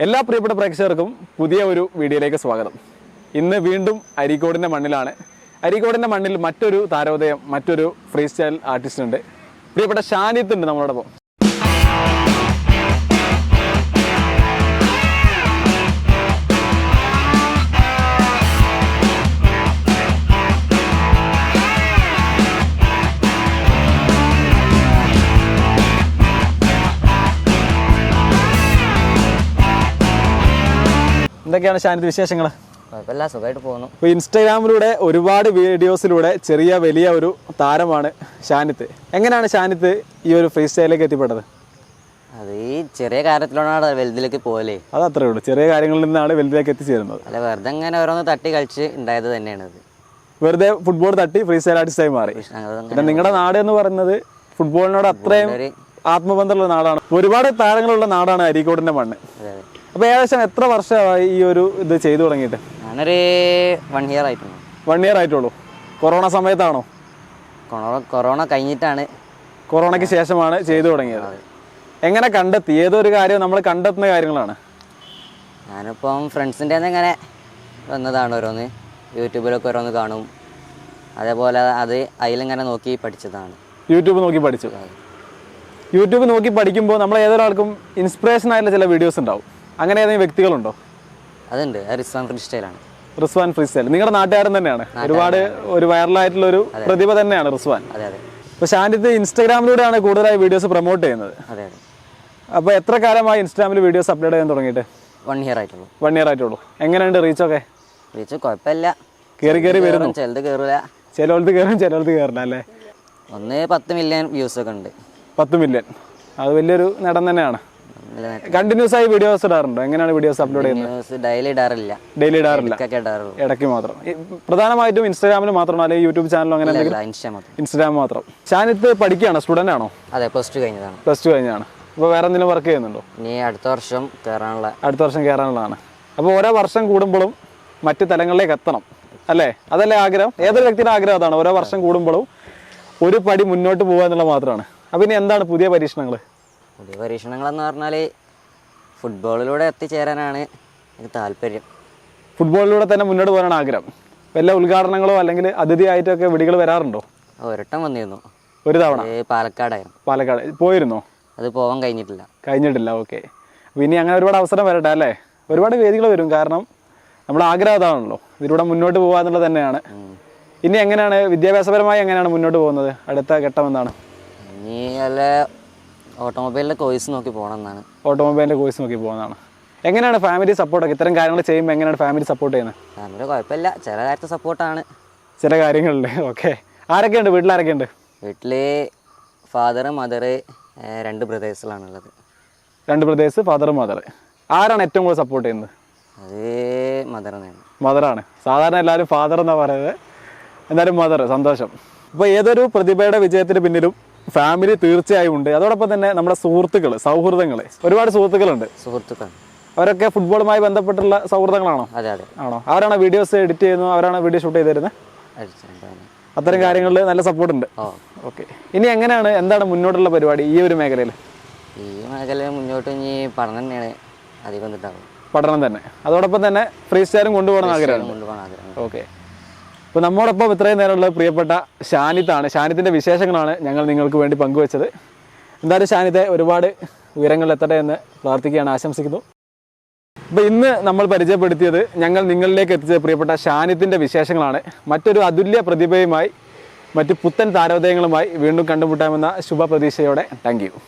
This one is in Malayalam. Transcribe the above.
എല്ലാ പ്രിയപ്പെട്ട പ്രേക്ഷകർക്കും പുതിയ ഒരു വീഡിയോയിലേക്ക് സ്വാഗതം. ഇന്ന് വീണ്ടും അരീക്കോടിന്റെ മണ്ണിലാണ്. അരീക്കോടിന്റെ മണ്ണിൽ മറ്റൊരു താരോദയം മറ്റൊരു ഫ്രീ സ്റ്റൈൽ ആർട്ടിസ്റ്റ് ഉണ്ട് പ്രിയപ്പെട്ട ഷാനിത്ത് ഉണ്ട് നമ്മളോടൊപ്പം. എന്തൊക്കെയാണ് ഷാനിത് വിശേഷങ്ങൾ കുഴപ്പമില്ല സുഖമായിട്ട് പോകുന്നു. ഇപ്പോൾ ഇൻസ്റ്റാഗ്രാമിലൂടെ ഒരുപാട് വീഡിയോസിലൂടെ ചെറിയ വലിയ ഒരു താരമാണ് ഷാനിത്ത് എങ്ങനെയാണ് ഷാനിത്ത് ഈ ഒരു ഫ്രീ സ്റ്റൈലിലേക്ക് എത്തിപ്പെട്ടത്? അത് ഈ ചെറിയ കാര്യത്തിലാണ് വലുതിലേക്ക് പോകലേ. അത് അത്രേ ഉള്ളൂ. ചെറിയ കാര്യങ്ങളിൽ നിന്നാണ് വലുതിലേക്ക് എത്തിച്ചേരുന്നത്. അല്ല വെറുതെ അങ്ങനെ ഓരോന്ന് തട്ടി കളിച്ച് ഉണ്ടായത് തന്നെയാണ് ഇത് വെറുതെ ഫുട്ബോൾ തട്ടി ഫ്രീ സ്റ്റൈൽ ആർട്ടിസ്റ്റായി മാറി. പിന്നെ നിങ്ങളുടെ നാട് എന്ന് പറയുന്നത് ഫുട്ബോളിനോട് അത്രയും ആത്മബന്ധമുള്ള നാടാണ്. ഒരുപാട് താരങ്ങളുള്ള നാടാണ് അരീക്കോടിന്റെ മണ്ണ്. അപ്പോൾ ഏകദേശം എത്ര വർഷമായി ഈ ഒരു ഇത് ചെയ്തു തുടങ്ങിയിട്ട്? ഞാനൊരു വൺ ഇയർ ആയിട്ടുണ്ട്. വൺ ഇയർ ആയിട്ടുള്ളൂ. കൊറോണ സമയത്താണോ? കൊറോണ കൊറോണ കഴിഞ്ഞിട്ടാണ്. കൊറോണയ്ക്ക് ശേഷമാണ് ചെയ്തു തുടങ്ങിയത്. എങ്ങനെ കണ്ടെത്തി? ഏതൊരു കാര്യം നമ്മൾ കണ്ടെത്തുന്ന കാര്യങ്ങളാണ്? ഞാനിപ്പം ഫ്രണ്ട്സിന്റെ ഇങ്ങനെ വന്നതാണ് ഓരോന്ന്. യൂട്യൂബിലൊക്കെ ഓരോന്ന് കാണും. അതേപോലെ അത് അതിലിങ്ങനെ നോക്കി പഠിച്ചതാണ്. യൂട്യൂബ് നോക്കി പഠിച്ചു. യൂട്യൂബ് നോക്കി പഠിക്കുമ്പോൾ നമ്മൾ ഏതൊരാൾക്കും ഇൻസ്പിറേഷൻ ആയിട്ടുള്ള ചില വീഡിയോസ് ഉണ്ടാവും. അങ്ങനെ ഏതെങ്കിലും വ്യക്തികളുണ്ടോ? അതുണ്ട്. അത് റിസ്വാൻ ഫ്രീ സ്റ്റൈലാണ് റിസ്വാൻ ഫ്രീസ്റ്റൈൽ നിങ്ങളുടെ നാട്ടുകാരൻ തന്നെയാണ്. ഒരുപാട് ഒരു വൈറലായിട്ടുള്ള ഒരു പ്രതിഭ തന്നെയാണ് റിസ്വാൻ. അതെ അതെ. അപ്പോൾ ഇൻസ്റ്റാഗ്രാമിലൂടെയാണ് കൂടുതലായി വീഡിയോസ് പ്രൊമോട്ട് ചെയ്യുന്നത്. അതെ അതെ. അപ്പോൾ എത്ര കാലമായി ഇൻസ്റ്റാഗ്രാമിൽ വീഡിയോസ് അപ്ലോഡ് ചെയ്യാൻ തുടങ്ങിയിട്ട്? വൺ ഇയർ ആയിട്ടുള്ളൂ. വൺ ഇയർ ആയിട്ടുള്ളൂ. എങ്ങനെയുണ്ട് റീച്ചൊക്കെ? റീച്ച് കുഴപ്പമില്ല. കയറി കയറി വരുന്നു. ചിലത് കയറില്ല ചിലവർക്ക് കയറും ചിലവർക്ക് കയറില്ല അല്ലേ? ഒന്ന് പത്ത് മില്യൺ വ്യൂസ് ഒക്കെ ഉണ്ട്. പത്ത് മില്യൺ അത് വലിയൊരു നേടം തന്നെയാണ്. കണ്ടിന്യൂസ് ആയി വീഡിയോസ് ഇടാറുണ്ടോ? എങ്ങനെയാണ് വീഡിയോസ് അപ്ലോഡ് ചെയ്യുന്നത്? ഡെയിലി ഇടാറില്ല. ഡെയിലി ഇടാറില്ല. ഇടയ്ക്ക് മാത്രം. പ്രധാനമായിട്ടും ഇൻസ്റ്റാഗ്രാമിൽ മാത്രമാണോ അല്ലെങ്കിൽ യൂട്യൂബ് ചാനലോ അങ്ങനെ ഇൻസ്റ്റാഗ്രാം മാത്രം. ഷാനിത്ത് പഠിക്കുകയാണ്? സ്റ്റുഡന്റ് ആണോ? അതെ പ്ലസ് ടു കഴിഞ്ഞതാണ്. പ്ലസ് ടു കഴിഞ്ഞാണ്. അപ്പോൾ വേറെ എന്തെങ്കിലും വർക്ക് ചെയ്യുന്നുണ്ടോ? നീ അടുത്ത വർഷം കയറാനുള്ള അടുത്ത വർഷം കയറാനുള്ളതാണ് അപ്പോൾ ഓരോ വർഷം കൂടുമ്പോഴും മറ്റു തലങ്ങളിലേക്ക് എത്തണം. അല്ലേ? അതല്ലേ ആഗ്രഹം? ഏതൊരു വ്യക്തിയുടെ ആഗ്രഹം അതാണ്? ഓരോ വർഷം കൂടുമ്പോഴും ഒരു പടി മുന്നോട്ട് പോകുക എന്നുള്ളത് മാത്രമാണ്. അപ്പോൾ ഇനി എന്താണ് പുതിയ പരീക്ഷണങ്ങൾ പുതിയ പരീക്ഷണങ്ങളെന്ന് പറഞ്ഞാൽ ഫുട്ബോളിലൂടെ എത്തിച്ചേരാനാണ് എനിക്ക് താല്പര്യം. ഫുട്ബോളിലൂടെ തന്നെ മുന്നോട്ട് പോകാനാണ് ആഗ്രഹം. വല്ല ഉദ്ഘാടനങ്ങളോ അല്ലെങ്കിൽ അതിഥിയായിട്ടൊക്കെ വിടികൾ വരാറുണ്ടോ? ഒരട്ടം വന്നിരുന്നു. ഒരു തവണ? പാലക്കാടായിരുന്നു. പാലക്കാട്. പോയിരുന്നോ? അത് പോകാൻ കഴിഞ്ഞിട്ടില്ല. കഴിഞ്ഞിട്ടില്ല. ഓക്കെ. ഇനി അങ്ങനെ ഒരുപാട് അവസരം വരട്ടെ അല്ലേ? ഒരുപാട് വേദികൾ വരും. കാരണം നമ്മൾ ആഗ്രഹം അതാണല്ലോ. ഇതിലൂടെ മുന്നോട്ട് പോകുക എന്നുള്ളത് തന്നെയാണ്. ഇനി എങ്ങനെയാണ്? വിദ്യാഭ്യാസപരമായി എങ്ങനെയാണ് മുന്നോട്ട് പോകുന്നത്? അടുത്ത ഘട്ടം എന്താണ്? ഇനി ഓട്ടോമൊബൈലിന്റെ കോഴ്സ് നോക്കി പോകണം ഓട്ടോമൊബൈലിന്റെ ഓട്ടോമൊബൈലിന്റെ കോഴ്സ് നോക്കി പോകുന്നതാണ് എങ്ങനെയാണ് ഫാമിലി സപ്പോർട്ട് ഒക്കെ? ഇത്തരം കാര്യങ്ങൾ ചെയ്യുമ്പോൾ എങ്ങനെയാണ് ഫാമിലി സപ്പോർട്ട് ചെയ്യുന്നത് ഫാമിലി കുഴപ്പമില്ല. ചില കാര്യത്തെ സപ്പോർട്ടാണ് ചില കാര്യങ്ങളിൽ ഓക്കെ. ആരൊക്കെയുണ്ട്? വീട്ടിൽ ആരൊക്കെയുണ്ട്? വീട്ടിൽ ഫാദർ മദർ രണ്ട് ബ്രദേഴ്സിലാണ് ഉള്ളത് രണ്ട് ബ്രദേഴ്സ് ഫാദർ മദർ ആരാണ് ഏറ്റവും കൂടുതൽ സപ്പോർട്ട് ചെയ്യുന്നത്? അത് മദർ തന്നെയാണ് മദറാണ് സാധാരണ എല്ലാവരും ഫാദർ എന്നാണ് പറയുന്നത്. എന്തായാലും മദർ സന്തോഷം. അപ്പോൾ ഏതൊരു പ്രതിഭയുടെ വിജയത്തിന് പിന്നിലും ഫാമിലി തീർച്ചയായും ഉണ്ട്. അതോടൊപ്പം തന്നെ നമ്മുടെ സുഹൃത്തുക്കൾ സൗഹൃദങ്ങൾ ഒരുപാട് സുഹൃത്തുക്കളുണ്ട്. സുഹൃത്തുക്കൾ അവരൊക്കെ ഫുട്ബോളുമായി ബന്ധപ്പെട്ടുള്ള സൗഹൃദങ്ങളാണോ? അതെ അതെ. ആണോ? ആരാണ് വീഡിയോസ് എഡിറ്റ് ചെയ്യുന്നത്? അവരാണ് വീഡിയോ ഷൂട്ട് ചെയ്ത് തരുന്നത് അത്തരം കാര്യങ്ങളിൽ നല്ല സപ്പോർട്ട് ഉണ്ട് ഓക്കെ. ഇനി എങ്ങനെയാണ് എന്താണ് മുന്നോട്ടുള്ള പരിപാടി ഈ ഒരു മേഖലയിൽ ഈ മേഖലയിൽ മുന്നോട്ട് ഇനി പഠനം തന്നെയാണ് അധികം പഠനം തന്നെ. അതോടൊപ്പം തന്നെ ഫ്രീ സ്റ്റൈലും കൊണ്ടുപോകണം ആഗ്രഹമാണ് ഓക്കെ. അപ്പോൾ നമ്മോടൊപ്പം ഇത്രയും നേരമുള്ള പ്രിയപ്പെട്ട ഷാനിത്താണ് ഷാനിത്തിന്റെ വിശേഷങ്ങളാണ് ഞങ്ങൾ നിങ്ങൾക്ക് വേണ്ടി പങ്കുവച്ചത്. എന്തായാലും ഷാനിത്തെ ഒരുപാട് ഉയരങ്ങളിൽ എത്തട്ടെ എന്ന് പ്രാർത്ഥിക്കുകയാണ് ആശംസിക്കുന്നു. അപ്പോൾ ഇന്ന് നമ്മൾ പരിചയപ്പെടുത്തിയത് ഞങ്ങൾ നിങ്ങളിലേക്ക് എത്തിച്ച പ്രിയപ്പെട്ട ഷാനിത്തിന്റെ വിശേഷങ്ങളാണ്. മറ്റൊരു അതുല്യ പ്രതിഭയുമായി മറ്റു പുത്തൻ താരോദയങ്ങളുമായി വീണ്ടും കണ്ടുമുട്ടാമെന്ന ശുഭപ്രതീക്ഷയോടെ. താങ്ക്